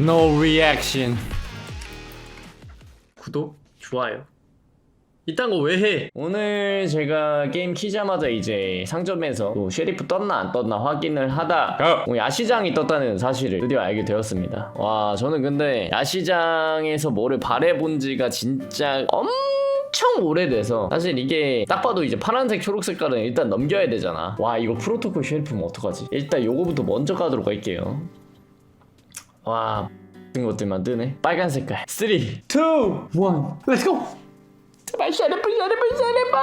No reaction. 구독, 좋아요. 이딴 거 왜 해? 오늘 제가 게임 키자마자 이제 상점에서 또 쉐리프 떴나 안 떴나 확인을 하다 어, 야시장이 떴다는 사실을 드디어 알게 되었습니다. 와 저는 근데 야시장에서 뭐를 바래본 지가 진짜 엄청 오래돼서 사실 이게 딱 봐도 이제 파란색 초록 색깔은 일단 넘겨야 되잖아. 와 이거 프로토콜 쉐리프면 어떡하지? 일단 요거부터 먼저 가도록 할게요. 와 같은 것들만 뜨네. 빨간 색깔. 3 2 1 렛츠고 제발 샤르프 샤르프 샤르프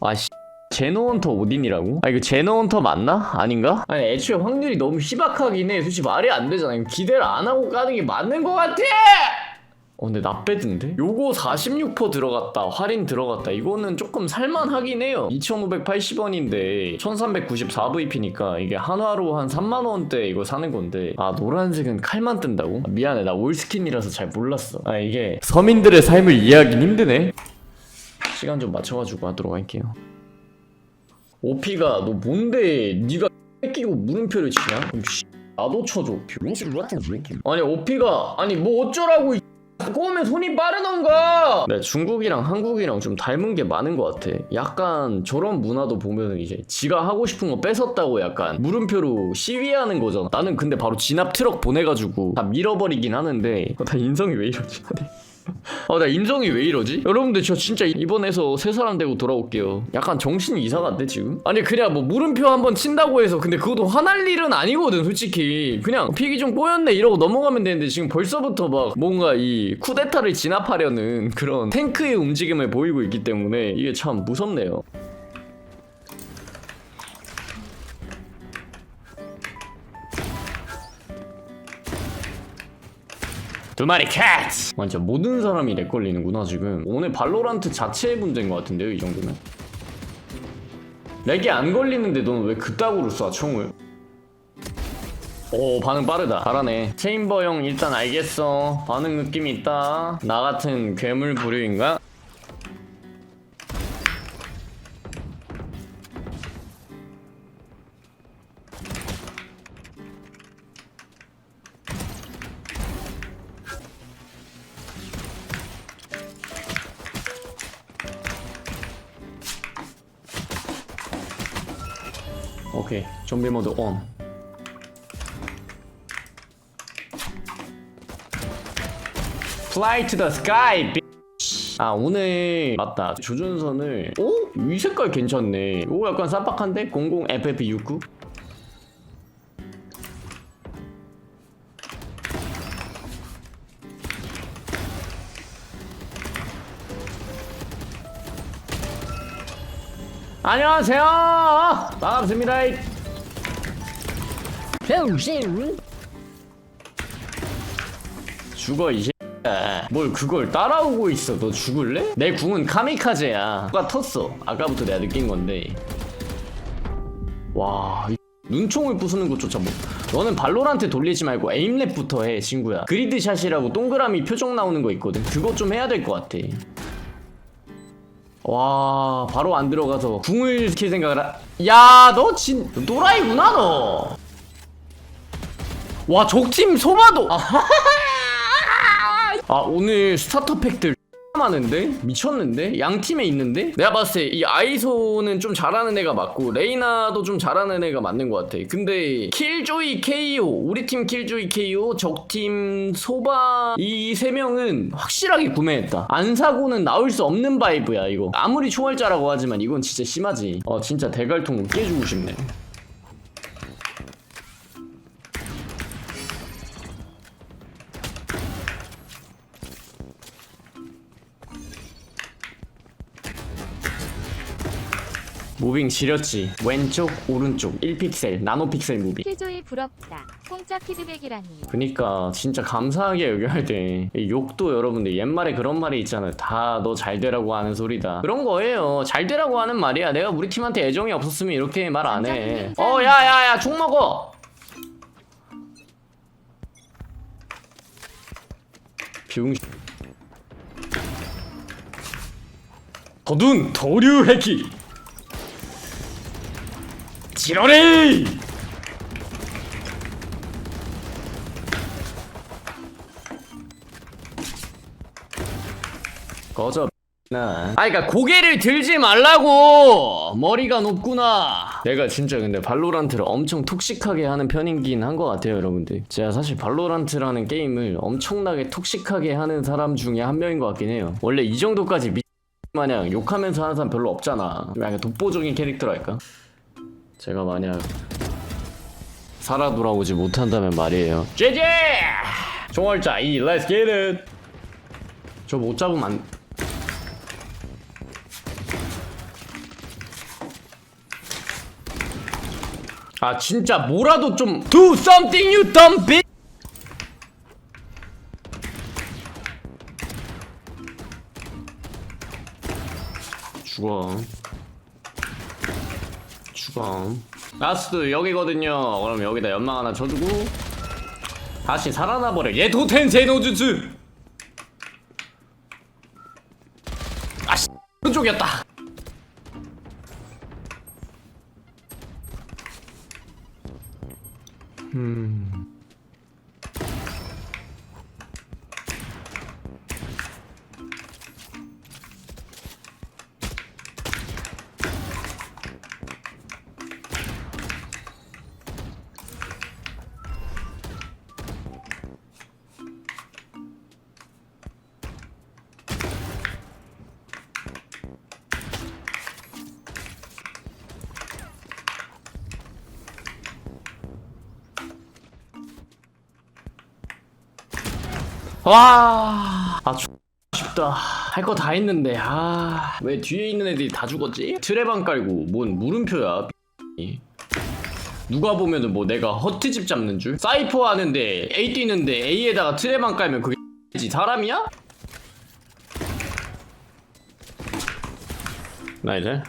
아씨. 제노헌터 오딘이라고? 아 이거 제노헌터 맞나? 아닌가? 아니 애초에 확률이 너무 희박하긴 해. 솔직히 말이 안 되잖아. 이거 기대를 안 하고 까는 게 맞는 거 같아 어 근데 나빼든데? 요거 46% 들어갔다 할인 들어갔다. 이거는 조금 살만하긴 해요. 2580원인데 1394VP니까 이게 한화로 한 3만 원대 이거 사는 건데 아 노란색은 칼만 뜬다고? 아, 미안해. 나 올스킨이라서 잘 몰랐어. 아 이게 서민들의 삶을 이해하긴 힘드네. 시간 좀 맞춰가지고 하도록 할게요. 오피가 너 뭔데? 네가 끼고 물음표를 치냐? 그럼 씨, 나도 쳐줘. 아니 오피가 아니 뭐 어쩌라고 이 꼬우면 손이 빠르던가. 네 중국이랑 한국이랑 좀 닮은 게 많은 것 같아. 약간 저런 문화도 보면은 이제 지가 하고 싶은 거 뺏었다고 약간 물음표로 시위하는 거잖아. 나는 근데 바로 진압 트럭 보내가지고 다 밀어버리긴 하는데 어, 나 인성이 왜 이러지 아, 나 인성이 왜 이러지? 여러분들 저 진짜 이번에서 새 사람 되고 돌아올게요. 약간 정신이 이상한데 지금? 아니 그냥 뭐 물음표 한번 친다고 해서 근데 그것도 화날 일은 아니거든 솔직히. 그냥 픽이 좀 꼬였네 이러고 넘어가면 되는데 지금 벌써부터 막 뭔가 이 쿠데타를 진압하려는 그런 탱크의 움직임을 보이고 있기 때문에 이게 참 무섭네요. 두 마리 캣! 완전 모든 사람이 렉 걸리는구나 지금. 오늘 발로란트 자체의 문제인 것 같은데요 이 정도면? 렉이 안 걸리는데 너는 왜 그따구로 쏴 총을? 오 반응 빠르다. 잘하네. 체인버 형 일단 알겠어. 반응 느낌이 있다. 나 같은 괴물 부류인가? 오케이 좀비 모드 온 Fly to the sky. 아 오늘 맞다 조준선을 오? 이 색깔 괜찮네 이거 약간 쌈박한데? 00FF69 안녕하세요. 반갑습니다. 죽어 이 새끼야. 뭘 그걸 따라오고 있어? 너 죽을래? 내 궁은 카미카제야. 누가 텄어? 아까부터 내가 느낀 건데. 와이 눈총을 부수는 것조차 못 너는 발로란트 돌리지 말고 에임랩부터 해 친구야. 그리드샷이라고 동그라미 표정 나오는 거 있거든. 그거 좀 해야 될 것 같아 와 바로 안 들어가서 궁을 킬 생각을 하... 야너 진... 노라이구나 너. 와 적팀 소마도. 아 오늘 스타터 팩들 많은데? 미쳤는데? 양 팀에 있는데? 내가 봤을 때 이 아이소는 좀 잘하는 애가 맞고 레이나도 좀 잘하는 애가 맞는 것 같아 근데 킬조이 KO 우리 팀 킬조이 KO 적팀 소바 이 세 명은 확실하게 구매했다 안 사고는 나올 수 없는 바이브야 이거 아무리 초월자라고 하지만 이건 진짜 심하지 어 진짜 대갈통 깨주고 싶네 무빙 지렸지 왼쪽 오른쪽 1픽셀 나노픽셀 무빙 킬조이 부럽다. 공짜 피드백이라니. 그니까 진짜 감사하게 여겨야 돼. 이 욕도 여러분들 옛말에 그런 말이 있잖아요. 다 너 잘 되라고 하는 소리다. 그런 거예요. 잘 되라고 하는 말이야. 내가 우리 팀한테 애정이 없었으면 이렇게 말 안 해. 어, 야, 야, 야, 총 먹어. 비웅. 거둔 도류 해키. 지러리! 꺼져 나. 아니까 그러니까 고개를 들지 말라고. 머리가 높구나. 내가 진짜 근데 발로란트를 엄청 톡식하게 하는 편이긴 한 것 같아요, 여러분들. 제가 사실 발로란트라는 게임을 엄청나게 톡식하게 하는 사람 중에 한 명인 것 같긴 해요. 원래 이 정도까지 미 마냥 욕하면서 하는 사람 별로 없잖아. 약간 독보적인 캐릭터랄까. 제가 만약 살아 돌아오지 못한다면 말이에요. 제제! 총알자 이 Let's get it. 저못 잡으면 안. 아 진짜 뭐라도 좀 do something you dumb bitch. 죽어. 죽어. 라스트 여기거든요. 그럼 여기다 연막 하나 쳐주고 다시 살아나 버려. 얘 도텐세 노주츠. 아씨 오른쪽이었다. 와, 아, 죽 싶다. 할 거 다 했는데, 아, 왜 뒤에 있는 애들이 다 죽었지? 트레방 깔고, 뭔 물음표야, 이. 누가 보면은 뭐 내가 허트집 잡는 줄? 사이퍼 하는데, A 뛰는데, A에다가 트레방 깔면 그게 지 사람이야? 나 이제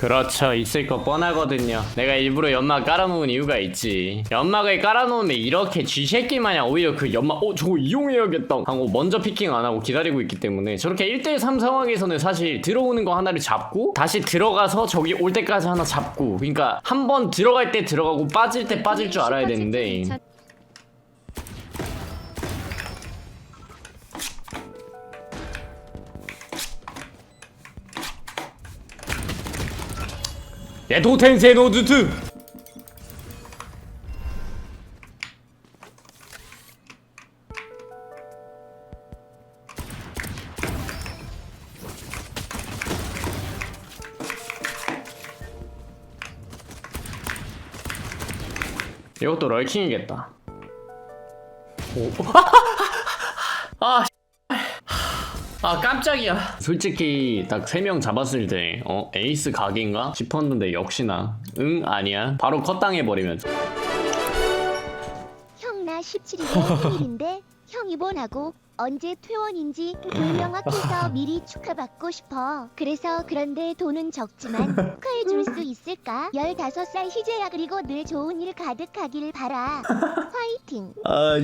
그렇죠. 있을 거 뻔하거든요. 내가 일부러 연막 깔아놓은 이유가 있지. 연막을 깔아놓으면 이렇게 쥐새끼 마냥 오히려 그 연막 어 저거 이용해야겠다. 하고 먼저 피킹 안 하고 기다리고 있기 때문에 저렇게 1대3 상황에서는 사실 들어오는 거 하나를 잡고 다시 들어가서 저기 올 때까지 하나 잡고 그러니까 한 번 들어갈 때 들어가고 빠질 때 빠질 줄 알아야 되는데 예 도텐세 노드트 이것도 럴킹이겠다 오. 아, 아 깜짝이야 솔직히 딱 3명 잡았을 때 어? 에이스 각인가 싶었는데 역시나 응 아니야 바로 컷당해버리면 형 나 17일에 생일인데 형 입원하고 언제 퇴원인지 돌명확해서 미리 축하받고 싶어. 그래서 그런데 돈은 적지만 축하해줄 수 있을까? 15살 희재야 그리고 늘 좋은 일 가득하길 바라. 화이팅! 아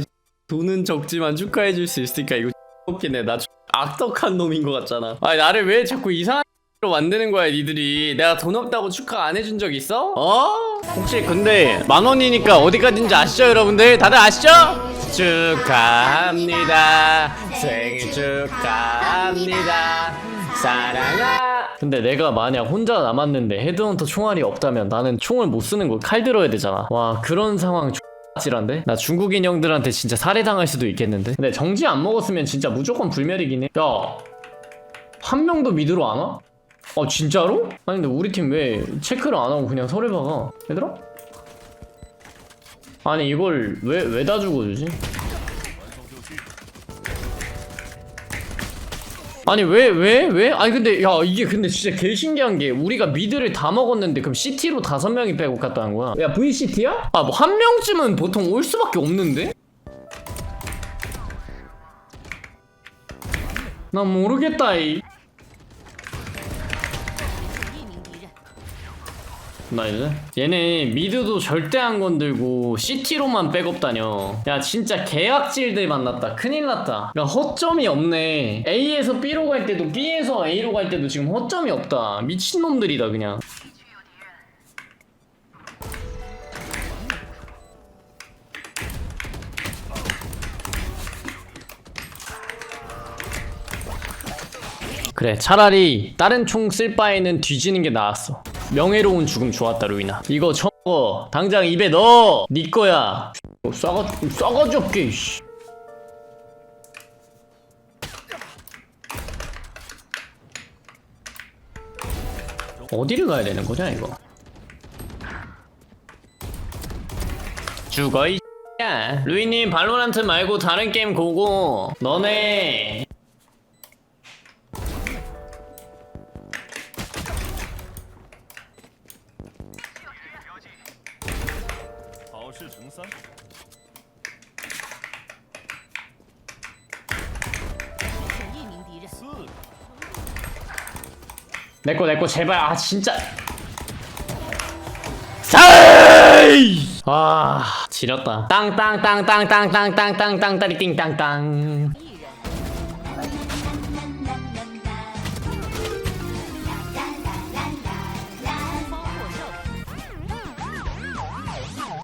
돈은 적지만 축하해줄 수 있으니까 이거 웃기네 나 악덕한 놈인 것 같잖아 아니 나를 왜 자꾸 이상한 로 만드는 거야 니들이 내가 돈 없다고 축하 안 해준 적 있어? 어? 혹시 근데 만 원이니까 어디까지인지 아시죠 여러분들? 다들 아시죠? 축하합니다 생일 축하합니다 사랑하 근데 내가 만약 혼자 남았는데 헤드헌터 총알이 없다면 나는 총을 못 쓰는 거 칼 들어야 되잖아 와 그런 상황 찔한데? 나 중국인 형들한테 진짜 살해당할 수도 있겠는데? 근데 정지 안 먹었으면 진짜 무조건 불멸이긴 해. 야, 한 명도 미드로 안 와? 아 진짜로? 아니 근데 우리 팀 왜 체크를 안 하고 그냥 설을 박아? 얘들아? 아니 이걸 왜 왜 다 죽어주지? 아니 왜 왜 왜? 아니 근데 야 이게 근데 진짜 개 신기한 게 우리가 미드를 다 먹었는데 그럼 CT로 다섯 명이 빼고 갔다는 거야? 야 VCT야? 아 뭐 한 명쯤은 보통 올 수밖에 없는데? 나 모르겠다 이. 나이스 얘네 미드도 절대 안 건들고 CT로만 백업 다녀. 야 진짜 개악질들 만났다. 큰일 났다. 야 허점이 없네. A에서 B로 갈 때도 B에서 A로 갈 때도 지금 허점이 없다. 미친놈들이다 그냥. 그래 차라리 다른 총 쓸 바에는 뒤지는 게 나았어 명예로운 죽음 좋았다 루이나. 이거 저거 당장 입에 넣어. 네 거야. 싸가 싸가지 없게 씨. 어디를 가야 되는 거냐 이거? 죽어 이 야. 루이님 발로란트 말고 다른 게임 고고. 너네 왔어? 내꺼 내꺼 제발 아 진짜 싸이 아 지렸다 땅땅땅땅땅땅땅땅땅 따리띵땅땅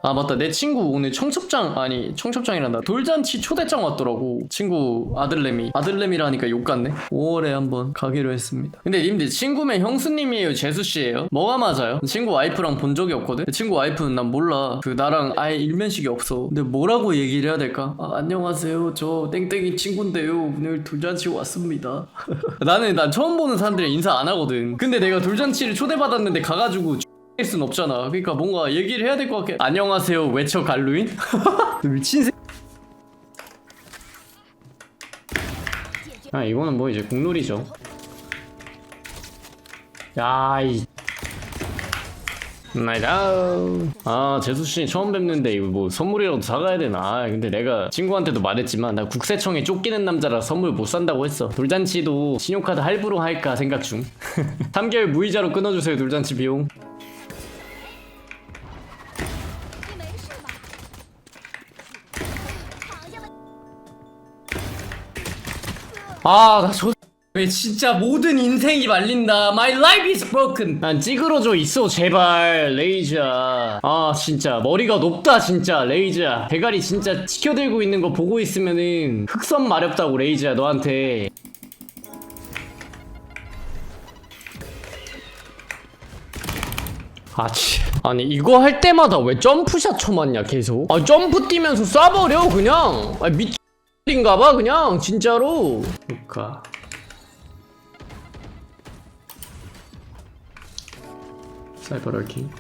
아 맞다. 내 친구 오늘 청첩장 아니 청첩장이란다. 돌잔치 초대장 왔더라고. 친구 아들내미. 아들내미라니까 욕 같네. 5월에 한번 가기로 했습니다. 근데 님들 친구면 형수님이에요 재수씨예요? 뭐가 맞아요? 친구 와이프랑 본 적이 없거든? 친구 와이프는 난 몰라. 그 나랑 아예 일면식이 없어. 근데 뭐라고 얘기를 해야 될까? 아, 안녕하세요. 저 땡땡이 친구인데요. 오늘 돌잔치 왔습니다. 나는 난 처음 보는 사람들이 인사 안 하거든. 근데 내가 돌잔치를 초대받았는데 가가지고 할순 없잖아. 그러니까 뭔가 얘기를 해야 될 것 같게. 안녕하세요. 외쳐 갈루인? 미친 새. 아 이거는 뭐 이제 국룰이죠. 야 이. 나이다. 아 재수 씨 처음 뵙는데 이거 뭐 선물이라도 사가야 되나? 아, 근데 내가 친구한테도 말했지만 나 국세청에 쫓기는 남자라 선물 못 산다고 했어. 돌잔치도 신용카드 할부로 할까 생각 중. 3개월 무이자로 끊어주세요 돌잔치 비용. 아, 나 저. 왜 진짜 모든 인생이 말린다. My life is broken. 난 찌그러져 있어, 제발. 레이즈야. 아, 진짜. 머리가 높다, 진짜. 레이즈야. 대가리 진짜 치켜들고 있는 거 보고 있으면은 흑선 마렵다고, 레이즈야, 너한테. 아, 치. 아니, 이거 할 때마다 왜 점프샷 쳐맞냐, 계속? 아, 점프 뛰면서 쏴버려, 그냥. 아, 미친 인가봐, 그냥, 진짜로. 그니까. 사이버 럴킹.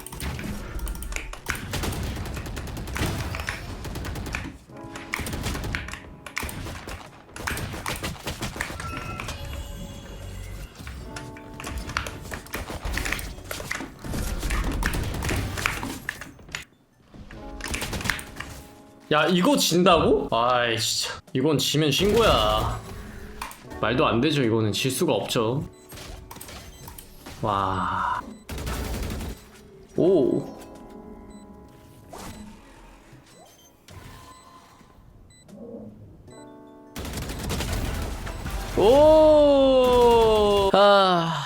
야 이거 진다고? 아이 진짜 이건 지면 신고야 말도 안 되죠 이거는 질 수가 없죠 와 오. 오. 아.